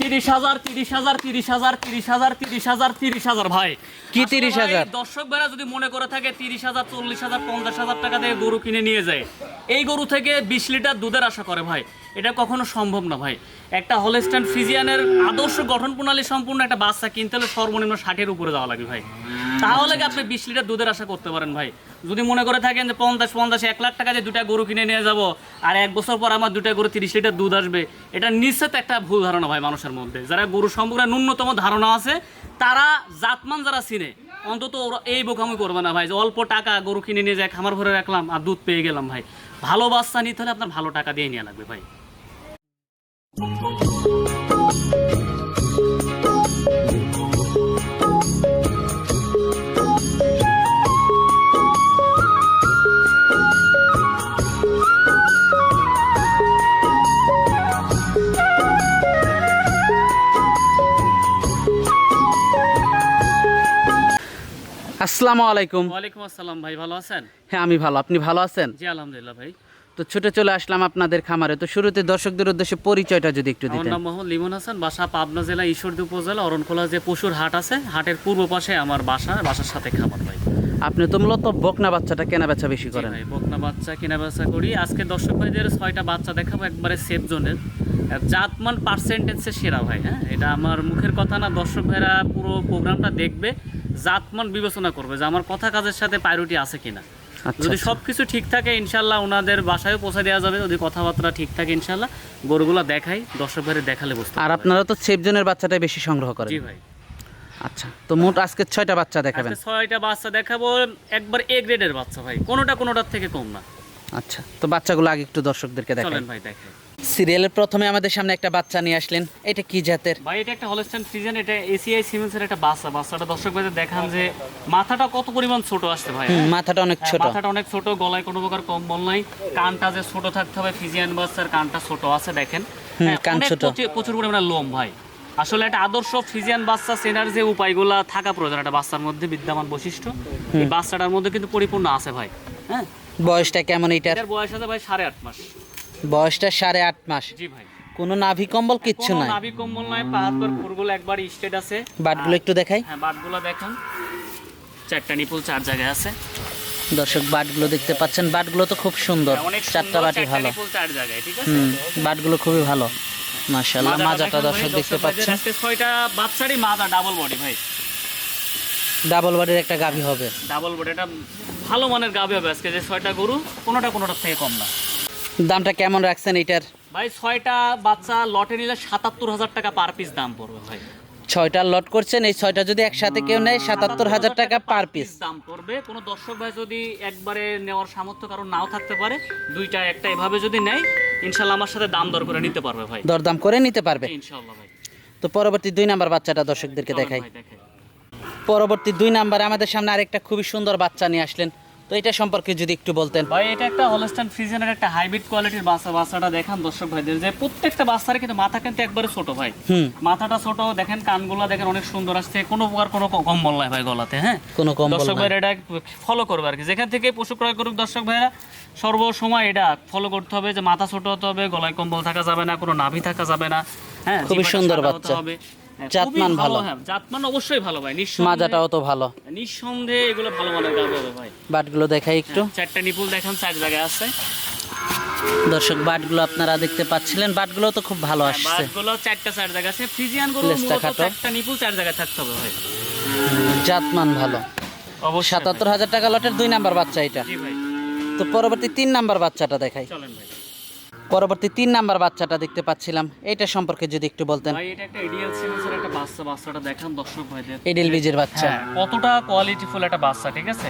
তিরিশ হাজার তিরিশ হাজার তিরিশ হাজার তিরিশ হাজার তিরিশ হাজার তিরিশ হাজার ভাই। কি তিরিশ হাজার? দর্শক ভাইরা যদি মনে করে থাকে তিরিশ হাজার চল্লিশ হাজার পঞ্চাশ হাজার টাকা দিয়ে গরু কিনে নিয়ে যায়। এই গরু থেকে বিশ লিটার দুধের আশা করে ভাই। এটা কখনো সম্ভব না ভাই। একটা হলেস্টান ফিজিয়ানের আদর্শ গঠন প্রণালী সম্পূর্ণ একটা বাচ্চা কিনতে হলে সর্বনিম্ন ষাটের উপরে যাওয়া লাগে ভাই। তাহলে কি আপনি বিশ লিটার দুধের আশা করতে পারেন ভাই? যদি মনে করে থাকেন যে পঞ্চাশ পঞ্চাশ, এক লাখ টাকা দিয়ে দুটা গরু কিনে নিয়ে যাব আর এক বছর পর আমার দুটা গরু তিরিশ লিটার দুধ আসবে, এটা নিশ্চিত একটা ভুল ধারণা ভাই মানুষের মধ্যে। যারা গরু সম্পর্কে ন্যূনতম ধারণা আছে, তারা জাতমান যারা চিনে, অন্তত ওরা এই বোকামি করবে না ভাই যে অল্প টাকা গরু কিনে নিয়ে যায় খামার ভরে রাখলাম আর দুধ পেয়ে গেলাম ভাই। ভালো বাচ্চা নিতে হলে আপনার ভালো টাকা দিয়ে নেওয়া লাগবে ভাই। আসসালামু আলাইকুম। ওয়ালাইকুম আসসালাম ভাই ভালো আছেন? হ্যাঁ আমি ভালো। আপনি ভালো আছেন? জি আলহামদুলিল্লাহ ভাই। তো ছুটে চলে আসলাম আপনাদের খামারে। তো শুরুতে দর্শকদের উদ্দেশ্যে পরিচয়টা যদি একটু আমার দিতেন। নাম মোহাম্মদ লিমন হাসান বাসা পাবনা জেলা ঈশ্বরদী উপজেলা অরণখোলা যে পশুর হাট আছে হাটের পূর্ব পাশে আমার বাসা বাসার সাথে খামার ভাই আপনি তো মূলত বকনা বাচ্চাটা কেনা বেচা বেশি করেন। ভাই বকনা বাচ্চা কেনা বেচা করি। আজকে দর্শক ভাইদের ছয়টা বাচ্চা দেখাবো একবারে সেফ জোনের জাতমান পার্সেন্টেজে সেরা ভাই হ্যাঁ? এটা আমার মুখের কথা না দর্শক ভাইরা পুরো প্রোগ্রামটা দেখবে জাতমান বিবেচনা করবে যে আমার কথা কাজের সাথে প্রায়োরিটি আছে কিনা। যদি আচ্ছা। সব কিছু ঠিক থাকে ইনশাল্লাহ ওনাদের বাসায়ও পৌঁছে দেওয়া যাবে। যদি কথাবার্তা ঠিক থাকে ইনশাল্লাহ গরুগুলো দেখাই দর্শক দেখালে বুঝতে আর আপনারা তো সেফজনের বাচ্চাটাই বেশি সংগ্রহ করেন। জি ভাই। আচ্ছা তো মোট আজকে ছয়টা বাচ্চা দেখাবেন? ছয়টা বাচ্চা দেখাবো একবার এ গ্রেডের বাচ্চা ভাই। কোনোটা কোনোটার থেকে কম না। আচ্ছা তো বাচ্চাগুলো আগে একটু দর্শকদেরকে দেখাবেন ভাই দেখাই। সিরিয়ালের প্রথমে আমাদের সামনে একটা বাচ্চা নিয়ে আসলেন। এটা কি জাতের? ভাই এটা একটা হলস্টাইন ফ্রিজেন এটা এসিআই সিমেন্সের একটা বাচ্চা। বাচ্চাটা দর্শক ভাইদের দেখান যে মাথাটা কত পরিমাণ ছোট আসছে ভাই মাথাটা অনেক হ্যাঁ, ছোট। মাথাটা অনেক ছোট গলায় কোনো প্রকার কম্বল নাই। কানটা যে ছোট থাকতে হবে ফিজিয়ান বাচ্চার কানটা ছোট আছে দেখেন। হ্যাঁ, কান ছোট। প্রচুর- পরিমাণে লোম ভাই। আসলে একটা আদর্শ ফিজিয়ান বাচ্চা চেনার যে উপায়গুলা থাকা প্রয়োজন একটা বাচ্চার মধ্যে বিদ্যমান বৈশিষ্ট্য। এই বাচ্চাটার মধ্যে কিন্তু পরিপূর্ণ আছে ভাই হ্যাঁ? বয়সটা কেমন এটার বয়স আছে ভাই সাড়ে আট মাস। বয়সটা সাড়ে আট মাস। জি ভাই। কোনো নাভি কম্বল কিচ্ছু নাই? নাভি কম্বল নাই পাহাড় পর ফুরগুলো একবার স্টেট আছে। বাটগুলো একটু দেখাই। হ্যাঁ বাটগুলো দেখেন। চারটা নিপুল চার জায়গায় আছে। দর্শক বাটগুলো দেখতে পাচ্ছেন। বাটগুলো তো খুব সুন্দর। হ্যাঁ, চারটা বাটি ভালো। চার জায়গায় ঠিক আছে? হুম বাটগুলো খুবই ভালো। মাশাআল্লাহ মাজাটা দর্শক দেখতে পাচ্ছেন। ছয়টা বাচ্চারই মাজা ডাবল বডি ভাই। ডাবল বডির একটা গাভী হবে। ডাবল বডি এটা ভালো মানের গাবে হবে আজকে যে ছয়টা গরু কোনোটা কোনোটার থেকে কম না। দামটা কেমন রাখছেন এটার? ভাই ছয়টা বাচ্চা লটে নিলে সাতাত্তর হাজার টাকা পার পিস দাম পড়বে ভাই। ছয়টা লট করছেন এই ছয়টা যদি একসাথে কেউ নেয় সাতাত্তর হাজার টাকা পার পিস দাম পড়বে। কোনো দর্শক ভাই যদি একবারে নেওয়ার সামর্থ্য কারণ নাও থাকতে পারে দুইটা একটা এভাবে যদি নেয় ইনশাল্লাহ আমার সাথে দাম দর করে নিতে পারবে ভাই। দরদাম করে নিতে পারবে। ইনশাল্লাহ ভাই। তো পরবর্তী দুই নাম্বার বাচ্চাটা দর্শকদেরকে দেখাই। পরবর্তী দুই নাম্বারে আমাদের সামনে আরেকটা খুবই সুন্দর বাচ্চা নিয়ে আসলেন। তো এটা সম্পর্কে যদি একটু বলতেন। ভাই এটা একটা হলস্টাইন ফ্রিজেনের একটা হাইব্রিড কোয়ালিটির বাচ্চা বাচ্চাটা দেখান দর্শক ভাইদের। যে প্রত্যেকটা বাচ্চার কিন্তু মাথা কিন্তু একবারে ছোট ভাই। মাথাটা ছোট দেখেন কানগুলো দেখেন অনেক সুন্দর আসছে। কোনো প্রকার কোনো কম্বল নাই ভাই গলাতে হ্যাঁ? কোনো কম দর্শক ভাইরা এটা ফলো করবে আর কি। যেখান থেকে পশু ক্রয় করুক দর্শক ভাইরা সর্বসময় এটা ফলো করতে হবে যে মাথা ছোট হতে হবে গলায় কম্বল থাকা যাবে না কোনো নাভি থাকা যাবে না হ্যাঁ? খুবই সুন্দর বাচ্চা। হবে। হ্যাঁ, জাতমান ভালো। হ্যাঁ জাতমান অবশ্যই ভালো ভাই নিঃসন্দেহে। মাজাটাও তো ভালো। নিঃসন্দেহে এগুলো ভালো মানের গাবে হবে ভাই। বাটগুলো দেখাই একটু। চারটা নিপুল দেখেন চার জায়গায় আছে। দর্শক বাটগুলো আপনারা দেখতে পাচ্ছিলেন। বাটগুলো তো খুব ভালো আসছে। বাসগুলো চারটা চার জায়গা আছে। ফ্রিজিয়ান গরু চারটা নিপুল চার জায়গায় থাকতে হবে ভাই। জাতমান ভালো। অবশ্যই সাতাত্তর হাজার টাকা লটের দুই নাম্বার বাচ্চা এটা। জি ভাই। তো পরবর্তী তিন নাম্বার বাচ্চাটা দেখাই। চলেন ভাই। পরবর্তী তিন নাম্বার বাচ্চাটা দেখতে পাচ্ছিলাম। এটা সম্পর্কে যদি একটু বলতেন। ভাই এটা একটা এডিএল সিমেন্সের একটা বাচ্চা বাচ্চাটা দেখান দর্শক ভাইদের। এডিল বীজের বাচ্চা। হ্যাঁ কতটা কোয়ালিটিফুল একটা বাচ্চা ঠিক আছে?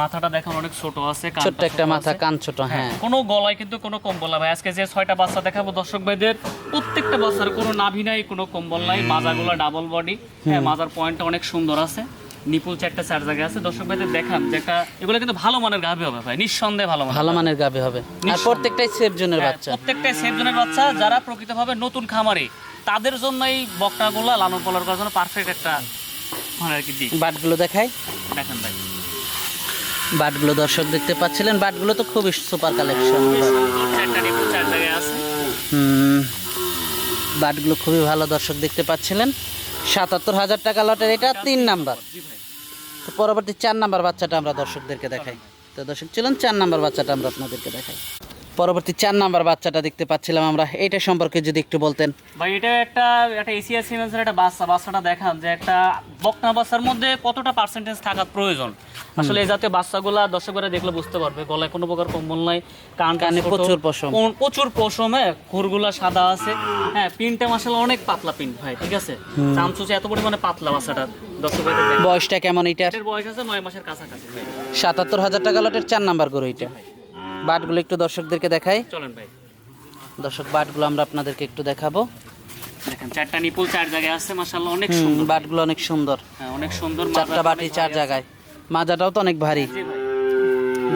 মাথাটা দেখেন অনেক ছোট আছে ছোট্ট একটা মাথা কান ছোট হ্যাঁ কোনো গলায় কিন্তু কোনো কম্বল নাই। আজকে যে ছয়টা বাচ্চা দেখাবো দর্শক ভাইদের প্রত্যেকটা বাচ্চার কোনো নাভি নাই কোনো কম্বল নাই মাজাগুলো ডাবল বডি হ্যাঁ মাজার পয়েন্টটা অনেক সুন্দর আছে। নিপুল চারটা চার জায়গায় আছে। দর্শক ভাইদের দেখান যে একটা এগুলো কিন্তু ভালো মানের গাভি হবে ভাই নিঃসন্দেহে ভালো মানের ভালো মানের গাবে হবে। আর প্রত্যেকটাই সেফ জোনের হ্যাঁ, বাচ্চা। প্রত্যেকটাই সেফ জনের বাচ্চা যারা প্রকৃতভাবে নতুন খামারে তাদের জন্য এই বকনাগুলো লালন পালন করার জন্য পারফেক্ট একটা মানে আর কি দিক। বাটগুলো দেখাই। দেখেন ভাই। বাটগুলো দর্শক দেখতে পাচ্ছিলেন। বাটগুলো তো খুবই সুপার কালেকশন চারটা নিপুল চার জায়গায় আছে। হুম। বাটগুলো খুবই ভালো দর্শক দেখতে পাচ্ছিলেন। সাতাত্তর হাজার টাকা লটের, এটা তিন নাম্বার। তো পরবর্তী চার নাম্বার বাচ্চাটা আমরা দর্শকদেরকে দেখাই। তো দর্শক ছিলেন চার নাম্বার বাচ্চাটা আমরা আপনাদেরকে দেখাই। পরবর্তী চার নাম্বার বাচ্চাটা দেখতে পাচ্ছিলাম আমরা। এটা সম্পর্কে যদি একটু বলতেন। ভাই এটা একটা একটা এসিয়া সিমেন্সের একটা বাচ্চা বাচ্চাটা দেখান যে একটা বকনা বাচ্চার মধ্যে কতটা পার্সেন্টেজ থাকার প্রয়োজন। আসলে এই জাতীয় বাচ্চাগুলা দর্শকরা দেখলে বুঝতে পারবে গলায় কোনো প্রকার কম্বল নাই কান কানে প্রচুর পশম। প্রচুর পশম হ্যাঁ খুরগুলা সাদা আছে। হ্যাঁ পিনটা মাসাল অনেক পাতলা পিন ভাই ঠিক আছে? চামচুচে এত পরিমাণে পাতলা বাচ্চাটা বয়সটা কেমন এটা বয়স আছে নয় মাসের কাছাকাছি সাতাত্তর হাজার টাকা লটের চার নাম্বার গরু এটা বাটগুলো একটু দর্শকদেরকে দেখাই। চলেন ভাই। দর্শক বাটগুলো আমরা আপনাদেরকে একটু দেখাবো। দেখেন চারটা নিপুল চার জায়গায় আছে মাসাল্লাহ অনেক সুন্দর। বাটগুলো অনেক সুন্দর। হ্যাঁ অনেক সুন্দর চারটা বাটি চার জায়গায়। মাজাটাও তো অনেক ভারী। জি ভাই।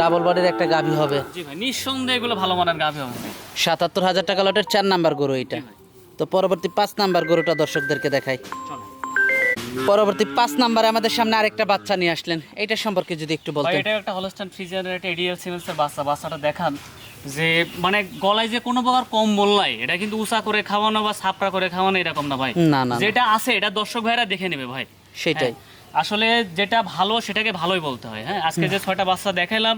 ডাবল বডির একটা গাভী হবে। জি ভাই নিঃসন্দেহে এগুলো ভালো মানের গাভি হবে। সাতাত্তর হাজার টাকা লটের চার নাম্বার গরু এটা তো পরবর্তী পাঁচ নাম্বার গরুটা দর্শকদেরকে দেখাই। চলেন। পরবর্তী পাঁচ নাম্বারে আমাদের সামনে আরেকটা বাচ্চা নিয়ে আসলেন। এটা সম্পর্কে যদি একটু ভাই বলতেন এটা একটা হলস্টাইন ফ্রিজিয়ানের একটা এডিএল সিমেন্সের বাচ্চা। বাচ্চাটা দেখান যে মানে গলায় যে কোনো প্রকার কম বললাই এটা কিন্তু উঁচা করে খাওয়ানো বা ছাপড়া করে খাওয়ানো এরকম না ভাই। না না যেটা আছে এটা দর্শক ভাইরা দেখে নেবে ভাই। সেটাই। হ্যাঁ, আসলে যেটা ভালো সেটাকে ভালোই বলতে হয়। হ্যাঁ আজকে যে ছয়টা বাচ্চা দেখাইলাম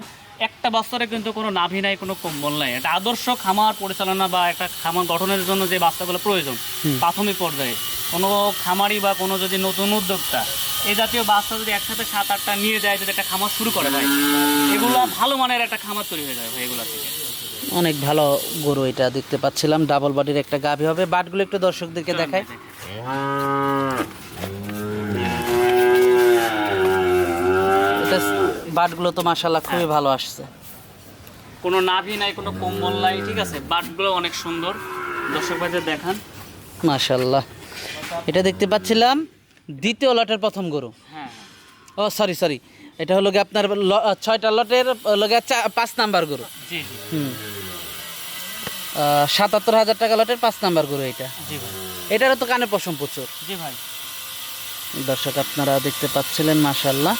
একটা বাচ্চারে কিন্তু কোনো নাভি নাই কোনো কম্বল নাই। এটা আদর্শ খামার পরিচালনা বা একটা খামার গঠনের জন্য যে বাচ্চাগুলো প্রয়োজন প্রাথমিক পর্যায়ে। কোনো খামারি বা কোনো যদি নতুন উদ্যোক্তা এই জাতীয় বাচ্চা যদি একসাথে সাত আটটা নিয়ে যায় যদি একটা খামার শুরু করে ভাই এগুলো ভালো মানের একটা খামার তৈরি হয়ে যাবে ভাই এগুলা থেকে। অনেক ভালো গরু এটা দেখতে পাচ্ছিলাম ডাবল বডির একটা গাভী হবে। বাটগুলো একটু দর্শকদেরকে দেখাই। এটা বাটগুলো তো মাসাল্লাহ খুবই ভালো আসছে। কোনো নাভি নাই কোনো কম্বল নাই ঠিক আছে? বাটগুলো অনেক সুন্দর। দর্শক ভাইদের দেখান। মাশাল্লাহ এটা দেখতে পাচ্ছিলাম দ্বিতীয় লটের প্রথম গরু। হ্যাঁ। ও সরি সরি এটা হলো গিয়ে আপনার ছয়টা লটের হলো গিয়ে পাঁচ নাম্বার গরু। হুম। সাতাত্তর হাজার টাকা লটের পাঁচ নাম্বার গরু এটা। এটারও তো কানে পশম প্রচুর। দর্শক আপনারা দেখতে পাচ্ছিলেন মাশাল্লাহ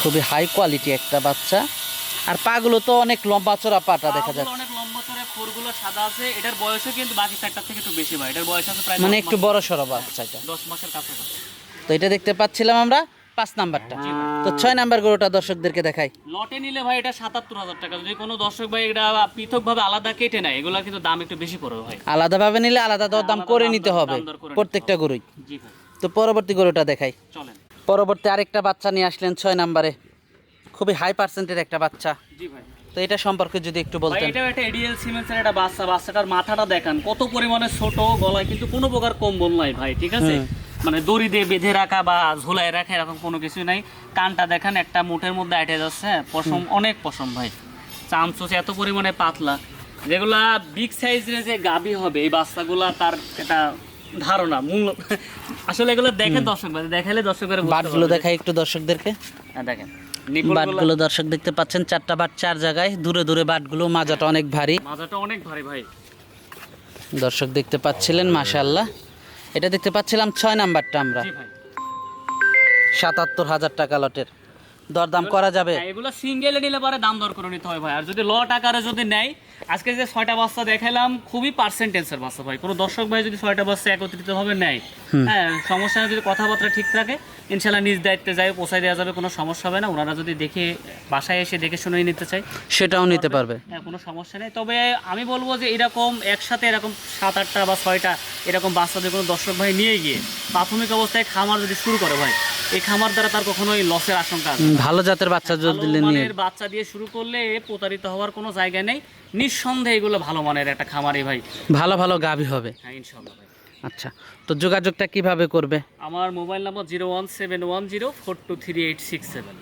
খুবই হাই কোয়ালিটি একটা বাচ্চা। আর পাগুলো তো অনেক লম্বা চড়া পাটা দেখা যাচ্ছে। ফোরগুলো সাদা আছে এটার বয়সও কিন্তু বাকি চারটার থেকে একটু বেশি ভাই। এটার বয়স আছে প্রায় মানে একটু বড় সড়ো বাচ্চা এটা। দশ মাসের কাছাকাছি। তো এটা দেখতে পাচ্ছিলাম আমরা পাঁচ নাম্বারটা। তো ছয় নাম্বার গরুটা দর্শকদেরকে দেখাই। লটে নিলে ভাই এটা সাতাত্তর হাজার টাকা। যদি কোনো দর্শক ভাই এটা পৃথকভাবে আলাদা কেটে নেয় এগুলা কিন্তু দাম একটু বেশি পড়বে ভাই। আলাদাভাবে নিলে আলাদা দর দাম করে নিতে হবে প্রত্যেকটা গরুই। জি ভাই। তো পরবর্তী গরুটা দেখাই। চলেন। পরবর্তী আরেকটা বাচ্চা নিয়ে আসলেন ছয় নাম্বারে। খুবই হাই পার্সেন্টের একটা বাচ্চা। জি ভাই। তো এটা সম্পর্কে যদি একটু বলতেন। এটাও একটা এডিএল সিমেন্সের একটা বাচ্চা বাচ্চাটার মাথাটা দেখান। কত পরিমাণে ছোট গলায় কিন্তু কোনো প্রকার কম্বল নাই ভাই ঠিক আছে? মানে দড়ি দিয়ে বেঁধে রাখা বা ঝোলায় রাখা এরকম কোনো কিছু নাই। কানটা দেখেন একটা মুঠের মধ্যে আটে যাচ্ছে। হ্যাঁ, পশম অনেক পশম ভাই। চামচুচ এত পরিমাণে পাতলা। যেগুলা বিগ সাইজের যে গাবি হবে এই বাচ্চাগুলা তার একটা ধারণা মূল আসলে এগুলো দেখে দর্শক দেখালে দর্শকের বাটগুলো দেখাই একটু দর্শকদেরকে। হ্যাঁ দেখেন। বাটগুলো দর্শক দেখতে পাচ্ছেন চারটা বাট চার জায়গায় দূরে দূরে বাটগুলো মাজাটা অনেক ভারী। মাজাটা অনেক ভারী ভাই। দর্শক দেখতে পাচ্ছিলেন মাশাল্লাহ এটা দেখতে পাচ্ছিলাম ছয় নাম্বারটা আমরা। সাতাত্তর হাজার টাকা লটের। দরদাম করা যাবে। হ্যাঁ, এগুলো সিঙ্গেলে নিলে পরে দাম দর করে নিতে হয় ভাই। আর যদি লট আকারে যদি নেয় আজকে যে ছয়টা বাচ্চা দেখালাম খুবই পার্সেন্টেজের বাচ্চা ভাই। কোনো দর্শক ভাই যদি ছয়টা বাচ্চা একত্রিত হবে নেয় হ্যাঁ সমস্যা যদি কথাবার্তা ঠিক থাকে ইনশাল্লাহ নিজ দায়িত্বে যায় পোষায় দেওয়া যাবে কোনো সমস্যা হবে না। ওনারা যদি দেখে বাসায় এসে দেখে শুনে নিতে চায় সেটাও নিতে পারবে। হ্যাঁ কোনো সমস্যা নেই। তবে আমি বলব যে এরকম একসাথে এরকম সাত আটটা বা ছয়টা এরকম বাচ্চাদের কোনো দর্শক ভাই নিয়ে গিয়ে প্রাথমিক অবস্থায় খামার যদি শুরু করে ভাই এই খামার দ্বারা তার কখনোই লসের আশঙ্কা ভালো জাতের বাচ্চা যদি নিয়ে। বাচ্চা দিয়ে শুরু করলে প্রতারিত হওয়ার কোনো জায়গা নেই। নিঃসন্দেহে এগুলো ভালো মানের একটা খামারি ভাই। ভালো ভালো গাভী হবে। হ্যাঁ ভাই। আচ্ছা তো যোগাযোগটা কীভাবে করবে? আমার mobile number zero one seven one zero four two three eight six seven.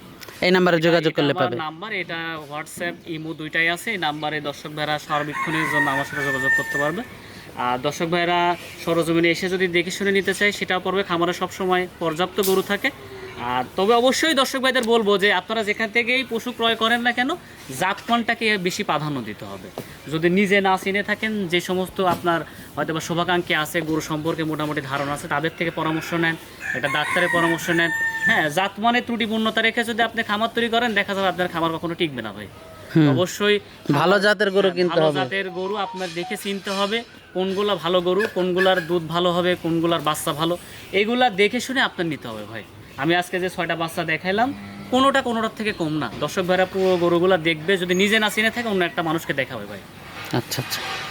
এই নাম্বারে যোগাযোগ করলে পাবে। নাম্বার এটা হোয়াটসঅ্যাপ ইমো দুইটাই আছে। এই নাম্বারে দর্শক ভাইরা সার্বিক্ষণের জন্য আমার সাথে যোগাযোগ করতে পারবে। আর দর্শক ভাইরা সরজমিনে এসে যদি দেখে শুনে নিতে চায়, সেটাও পড়বে। খামারে সবসময় পর্যাপ্ত গরু থাকে। আর তবে অবশ্যই দর্শক ভাইদের বলব যে, আপনারা যেখান থেকেই পশু ক্রয় করেন না কেন, জাতমানটাকে বেশি প্রাধান্য দিতে হবে। যদি নিজে না চিনে থাকেন, যে সমস্ত আপনার হয়তো বা শুভাকাঙ্ক্ষী আছে গরু সম্পর্কে মোটামুটি ধারণা আছে তাদের থেকে পরামর্শ নেন একটা ডাক্তারের পরামর্শ নেন। হ্যাঁ জাতমানের ত্রুটিপূর্ণতা রেখে যদি আপনি খামার তৈরি করেন দেখা যাবে আপনার খামার কখনো টিকবে না ভাই। অবশ্যই ভালো জাতের গরু কিনতে ভালো হবে। জাতের গরু আপনার দেখে চিনতে হবে কোনগুলা ভালো গরু কোনগুলার দুধ ভালো হবে কোনগুলার বাচ্চা ভালো এগুলা দেখে শুনে আপনার নিতে হবে ভাই। আমি আজকে যে ছয়টা বাচ্চা দেখাইলাম কোনোটা কোনোটার থেকে কম না। দর্শক ভাইরা পুরো গরুগুলা দেখবে যদি নিজে না চিনে থাকে অন্য একটা মানুষকে দেখাবে ভাই। আচ্ছা আচ্ছা।